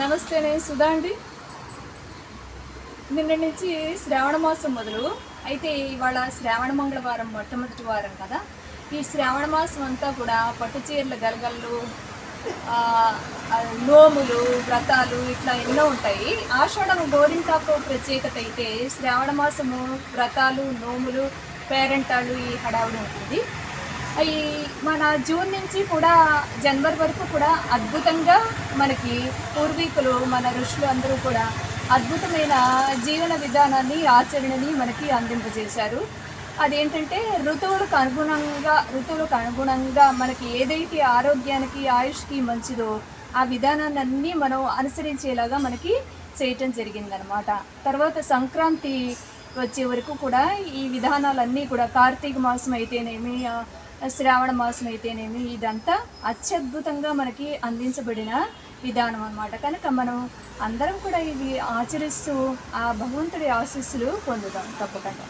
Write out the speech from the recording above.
నమస్తే నేను సుధా అండి. నిన్న నుంచి శ్రావణ మాసం మొదలు. అయితే ఇవాళ శ్రావణ మంగళవారం మొట్టమొదటి వారం కదా. ఈ శ్రావణ మాసం అంతా కూడా పట్టు చీరల గలగళ్ళు నోములు వ్రతాలు ఇట్లా ఎన్నో ఉంటాయి. ఆషాఢం గోరింటాకు ప్రత్యేకత అయితే శ్రావణ మాసము వ్రతాలు నోములు పేరెంటాలు ఈ హడావుడు ఉంటుంది. ఈ మన జూన్ నుంచి కూడా జనవరి వరకు కూడా అద్భుతంగా మనకి పూర్వీకులు మన ఋషులు అందరూ కూడా అద్భుతమైన జీవన విధానాన్ని ఆచరణని మనకి అందింపజేశారు. అదేంటంటే ఋతువులకు అనుగుణంగా ఋతువులకు అనుగుణంగా మనకి ఏదైతే ఆరోగ్యానికి ఆయుష్కి మంచిదో ఆ విధానాన్ని అన్నీ మనం అనుసరించేలాగా మనకి చేయటం జరిగిందనమాట తర్వాత సంక్రాంతి వచ్చే వరకు కూడా ఈ విధానాలన్నీ కూడా కార్తీక మాసం అయితేనేమి శ్రావణ మాసం అయితేనేమి ఇదంతా అత్యద్భుతంగా మనకి అందించబడిన విధానం అన్నమాట. కనుక మనం అందరం కూడా ఇవి ఆచరిస్తూ ఆ భగవంతుడి ఆశీస్సులు పొందుతాం తప్పకుండా.